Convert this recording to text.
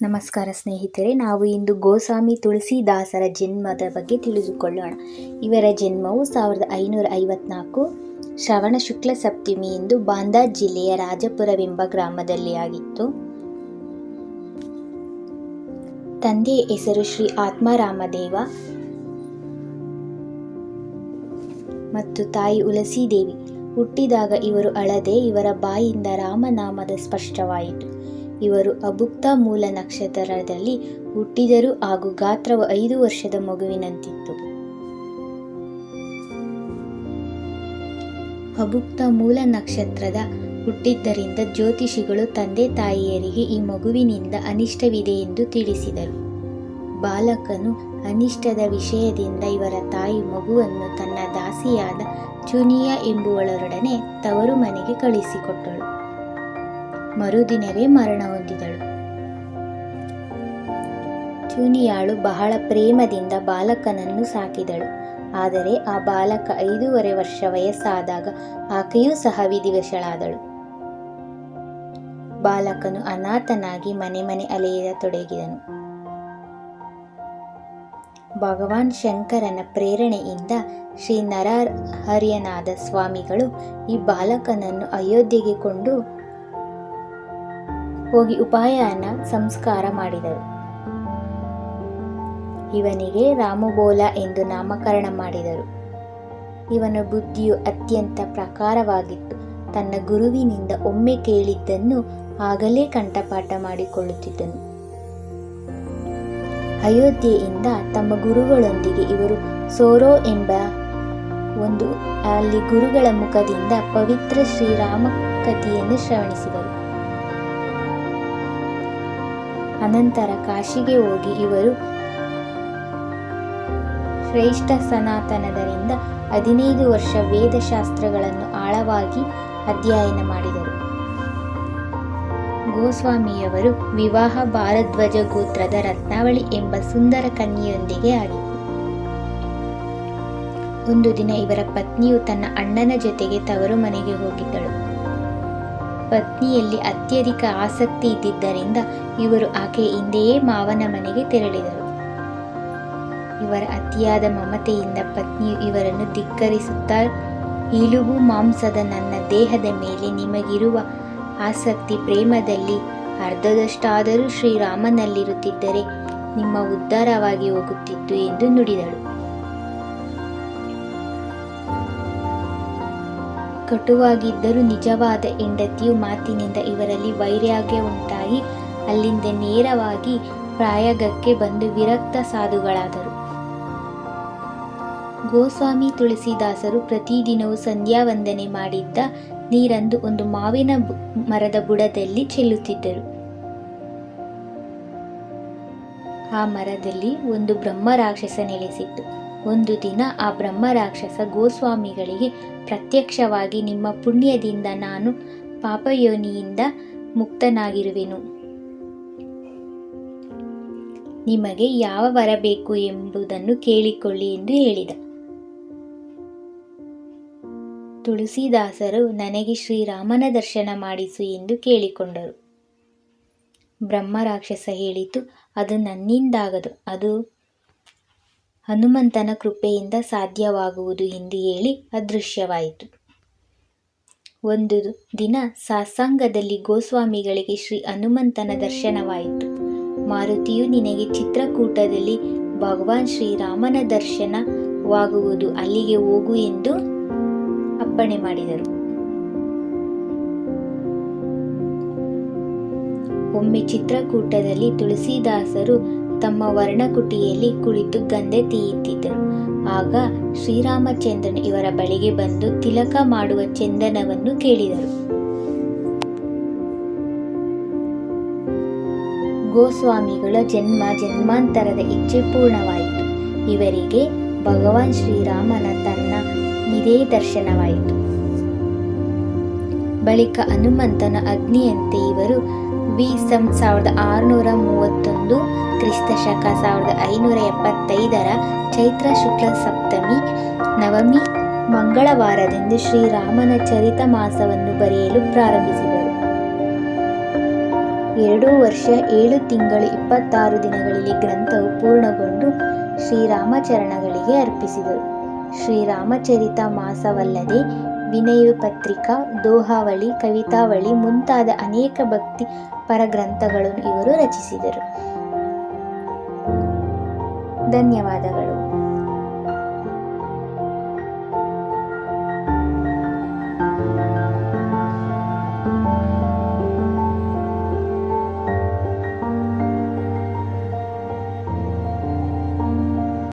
ನಮಸ್ಕಾರ ಸ್ನೇಹಿತರೆ, ನಾವು ಇಂದು ಗೋಸ್ವಾಮಿ ತುಳಸಿದಾಸರ ಜನ್ಮದ ಬಗ್ಗೆ ತಿಳಿದುಕೊಳ್ಳೋಣ. ಇವರ ಜನ್ಮವು ಸಾವಿರದ ಐನೂರ ಐವತ್ನಾಲ್ಕು ಶ್ರವಣ ಶುಕ್ಲ ಸಪ್ತಮಿಯಂದು ಬಾಂದಾ ಜಿಲ್ಲೆಯ ರಾಜಪುರವೆಂಬ ಗ್ರಾಮದಲ್ಲಿ ಆಗಿತ್ತು. ತಂದೆಯ ಹೆಸರು ಶ್ರೀ ಆತ್ಮಾರಾಮದೇವ ಮತ್ತು ತಾಯಿ ಉಲಸಿದೇವಿ. ಹುಟ್ಟಿದಾಗ ಇವರು ಅಳದೆ ಇವರ ಬಾಯಿಂದ ರಾಮನಾಮದ ಸ್ಪಷ್ಟವಾಯಿತು. ಇವರು ಅಭುಕ್ತ ಮೂಲ ನಕ್ಷತ್ರದಲ್ಲಿ ಹುಟ್ಟಿದರು ಹಾಗೂ ಗಾತ್ರವು ಐದು ವರ್ಷದ ಮಗುವಿನಂತಿತ್ತು. ಅಭುಕ್ತ ಮೂಲ ನಕ್ಷತ್ರದ ಹುಟ್ಟಿದ್ದರಿಂದ ಜ್ಯೋತಿಷಿಗಳು ತಂದೆ ತಾಯಿಯರಿಗೆ ಈ ಮಗುವಿನಿಂದ ಅನಿಷ್ಟವಿದೆ ಎಂದು ತಿಳಿಸಿದರು. ಬಾಲಕನು ಅನಿಷ್ಟದ ವಿಷಯದಿಂದ ಇವರ ತಾಯಿ ಮಗುವನ್ನು ತನ್ನ ದಾಸಿಯಾದ ಚುನಿಯಾ ಎಂಬುವಳರೊಡನೆ ತವರು ಮನೆಗೆ ಕಳಿಸಿಕೊಟ್ಟಳು. ಮರುದಿನವೇ ಮರಣ ಹೊಂದಿದಳು. ಚೂನಿಯಾಳು ಬಹಳ ಪ್ರೇಮದಿಂದ ಬಾಲಕನನ್ನು ಸಾಕಿದಳು. ಆದರೆ ಆ ಬಾಲಕ ಐದೂವರೆ ವರ್ಷ ವಯಸ್ಸಾದಾಗ ಆಕೆಯೂ ಸಹ ವಿಧಿವಶಳಾದಳು. ಬಾಲಕನು ಅನಾಥನಾಗಿ ಮನೆ ಮನೆ ಅಲೆಯತೊಡಗಿದನು ಭಗವಾನ್ ಶಂಕರನ ಪ್ರೇರಣೆಯಿಂದ ಶ್ರೀ ನರಹರ್ಯನಾದ ಸ್ವಾಮಿಗಳು ಈ ಬಾಲಕನನ್ನು ಅಯೋಧ್ಯೆಗೆ ಕೊಂಡು ಹೋಗಿ ಉಪಾಯನ, ಸಂಸ್ಕಾರ ಮಾಡಿದರು. ಇವನಿಗೆ ರಾಮಬೋಲ ಎಂದು ನಾಮಕರಣ ಮಾಡಿದರು. ಇವನ ಬುದ್ಧಿಯು ಅತ್ಯಂತ ಪ್ರಕಾರವಾಗಿತ್ತು. ತನ್ನ ಗುರುವಿನಿಂದ ಒಮ್ಮೆ ಕೇಳಿದ್ದನ್ನು ಆಗಲೇ ಕಂಠಪಾಠ ಮಾಡಿಕೊಳ್ಳುತ್ತಿದ್ದನು. ಅಯೋಧ್ಯೆಯಿಂದ ತಮ್ಮ ಗುರುಗಳೊಂದಿಗೆ ಇವರು ಸೋರೋ ಎಂಬ ಒಂದು ಅಲ್ಲಿ ಗುರುಗಳ ಮುಖದಿಂದ ಪವಿತ್ರ ಶ್ರೀರಾಮ ಕಥೆಯನ್ನು ಶ್ರವಣಿಸಿದರು. ಅನಂತರ ಕಾಶಿಗೆ ಹೋಗಿ ಇವರು ಶ್ರೇಷ್ಠ ಸನಾತನದರಿಂದ ಹದಿನೈದು ವರ್ಷ ವೇದಶಾಸ್ತ್ರಗಳನ್ನು ಆಳವಾಗಿ ಅಧ್ಯಯನ ಮಾಡಿದರು. ಗೋಸ್ವಾಮಿಯವರು ವಿವಾಹ ಭಾರಧ್ವಜ ಗೋತ್ರದ ರತ್ನಾವಳಿ ಎಂಬ ಸುಂದರ ಕನ್ಯೆಯೊಂದಿಗೆ ಆಗಿತ್ತು ಒಂದು ದಿನ ಇವರ ಪತ್ನಿಯು ತನ್ನ ಅಣ್ಣನ ಜೊತೆಗೆ ತವರು ಮನೆಗೆ ಹೋಗಿದ್ದಳು. ಪತ್ನಿಯಲ್ಲಿ ಅತ್ಯಧಿಕ ಆಸಕ್ತಿ ಇದ್ದಿದ್ದರಿಂದ ಇವರು ಆಕೆ ಹಿಂದೆಯೇ ಮಾವನ ಮನೆಗೆ ತೆರಳಿದರು. ಇವರ ಅತಿಯಾದ ಮಮತೆಯಿಂದ ಪತ್ನಿಯು ಇವರನ್ನು ಧಿಕ್ಕರಿಸುತ್ತಾ, ಇಲುಬು ಮಾಂಸದ ನನ್ನ ದೇಹದ ಮೇಲೆ ನಿಮಗಿರುವ ಆಸಕ್ತಿ ಪ್ರೇಮದಲ್ಲಿ ಅರ್ಧದಷ್ಟಾದರೂ ಶ್ರೀರಾಮನಲ್ಲಿರುತ್ತಿದ್ದರೆ ನಿಮ್ಮ ಉದ್ಧಾರವಾಗಿ ಹೋಗುತ್ತಿತ್ತು ಎಂದು ನುಡಿದಳು. ಕಟುವಾಗಿದ್ದರೂ ನಿಜವಾದ ಹೆಂಡತಿಯು ಮಾತಿನಿಂದ ಇವರಲ್ಲಿ ವೈರಾಗ್ಯ ಉಂಟಾಗಿ, ಅಲ್ಲಿಂದ ನೇರವಾಗಿ ಪ್ರಾಯಗಕ್ಕೆ ಬಂದು ವಿರಕ್ತ ಸಾಧುಗಳಾದರು. ಗೋಸ್ವಾಮಿ ತುಳಸಿದಾಸರು ಪ್ರತಿದಿನವೂ ಸಂಧ್ಯಾ ವಂದನೆ ಮಾಡಿದ್ದ ನೀರಂದು ಒಂದು ಮಾವಿನ ಮರದ ಬುಡದಲ್ಲಿ ಚೆಲ್ಲುತ್ತಿದ್ದರು. ಆ ಮರದಲ್ಲಿ ಒಂದು ಬ್ರಹ್ಮ ರಾಕ್ಷಸ ನೆಲೆಸಿತ್ತು ಒಂದು ದಿನ ಆ ಬ್ರಹ್ಮ ರಾಕ್ಷಸ ಗೋಸ್ವಾಮಿಗಳಿಗೆ ಪ್ರತ್ಯಕ್ಷವಾಗಿ, ನಿಮ್ಮ ಪುಣ್ಯದಿಂದ ನಾನು ಪಾಪಯೋನಿಯಿಂದ ಮುಕ್ತನಾಗಿರುವೆನು. ನಿಮಗೆ ಯಾವ ವರ ಬೇಕು ಎಂಬುದನ್ನು ಕೇಳಿಕೊಳ್ಳಿ ಎಂದು ಹೇಳಿದ. ತುಳಸಿದಾಸರು, ನನಗೆ ಶ್ರೀರಾಮನ ದರ್ಶನ ಮಾಡಿಸು ಎಂದು ಕೇಳಿಕೊಂಡರು. ಬ್ರಹ್ಮ ರಾಕ್ಷಸ ಹೇಳಿತು, ಅದು ನನ್ನಿಂದಾಗದು. ಅದು ಹನುಮಂತನ ಕೃಪೆಯಿಂದ ಸಾಧ್ಯವಾಗುವುದು ಎಂದು ಹೇಳಿ ಅದೃಶ್ಯವಾಯಿತು. ಒಂದು ದಿನ ಸಾಸಂಗದಲ್ಲಿ ಗೋಸ್ವಾಮಿಗಳಿಗೆ ಶ್ರೀ ಹನುಮಂತನ ದರ್ಶನವಾಯಿತು. ಮಾರುತಿಯು ನಿನಗೆ ಚಿತ್ರಕೂಟದಲ್ಲಿ ಭಗವಾನ್ ಶ್ರೀರಾಮನ ದರ್ಶನವಾಗುವುದು ಅಲ್ಲಿಗೆ ಹೋಗು ಎಂದು ಅಪ್ಪಣೆ ಮಾಡಿದರು. ಒಮ್ಮೆ ಚಿತ್ರಕೂಟದಲ್ಲಿ ತುಳಸಿದಾಸರು ತಮ್ಮ ವರ್ಣಕುಟಿಯಲ್ಲಿ ಕುಳಿತು ಗಂಧೆ ತೀಯುತ್ತಿದ್ದರು. ಆಗ ಶ್ರೀರಾಮಚಂದ್ರನು ಇವರ ಬಳಿಗೆ ಬಂದು ತಿಲಕ ಮಾಡುವ ಚಂದನವನ್ನು ಕೇಳಿದರು. ಗೋಸ್ವಾಮಿಗಳ ಜನ್ಮ ಜನ್ಮಾಂತರದ ಇಚ್ಛೆ ಪೂರ್ಣವಾಯಿತು. ಇವರಿಗೆ ಭಗವಾನ್ ಶ್ರೀರಾಮನ ತನ್ನ ಇದೇ ದರ್ಶನವಾಯಿತು. ಬಳಿಕ ಹನುಮಂತನ ಅಗ್ನಿಯಂತೆ ಇವರು ವಿ ಸಂ ಸಾವಿರದ ಆರುನೂರ ಮೂವತ್ತೊಂದು ಕ್ರಿಸ್ತ ಶಕ ಸಾವಿರದ ಐನೂರ ಎಪ್ಪತ್ತೈದರ ಚೈತ್ರ ಶುಕ್ಲ ಸಪ್ತಮಿ, ನವಮಿ, ಮಂಗಳವಾರದಂದು ಶ್ರೀರಾಮನ ಚರಿತ ಮಾಸವನ್ನು ಬರೆಯಲು ಪ್ರಾರಂಭಿಸಿದರು. ಎರಡು ವರ್ಷ ಏಳು ತಿಂಗಳು ಇಪ್ಪತ್ತಾರು ದಿನಗಳಲ್ಲಿ ಗ್ರಂಥವು ಪೂರ್ಣಗೊಂಡು ಶ್ರೀರಾಮಚರಣಗಳಿಗೆ ಅರ್ಪಿಸಿದರು. ಶ್ರೀರಾಮಚರಿತ ಮಾಸವಲ್ಲದೆ ವಿನಯ ಪತ್ರಿಕಾ ದೋಹಾವಳಿ ಕವಿತಾವಳಿ ಮುಂತಾದ ಅನೇಕ ಭಕ್ತಿ ಪರ ಗ್ರಂಥಗಳನ್ನು ಇವರು ರಚಿಸಿದರು. ಧನ್ಯವಾದಗಳು.